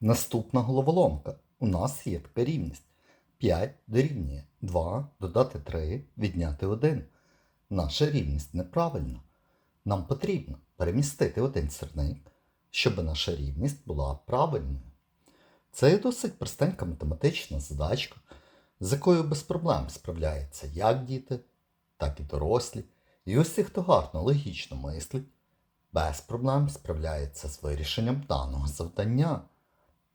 Наступна головоломка. У нас є така рівність. 5 дорівнює 2 додати 3 відняти 1. Наша рівність неправильна. Нам потрібно перемістити один сірник, щоб наша рівність була правильною. Це є досить простенька математична задачка, з якою без проблем справляються як діти, так і дорослі. І усі, хто гарно логічно мислить, без проблем справляється з вирішенням даного завдання.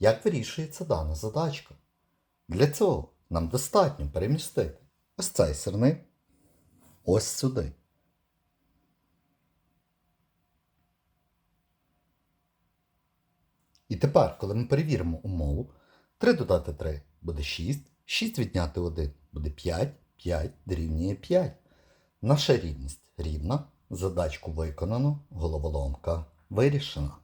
Як вирішується дана задачка? Для цього нам достатньо перемістити ось цей сирник ось сюди. І тепер, коли ми перевіримо умову, 3 додати 3 буде 6, 6 відняти 1 буде 5, 5 дорівнює 5. Наша рівність рівна, задачку виконано, головоломка вирішена.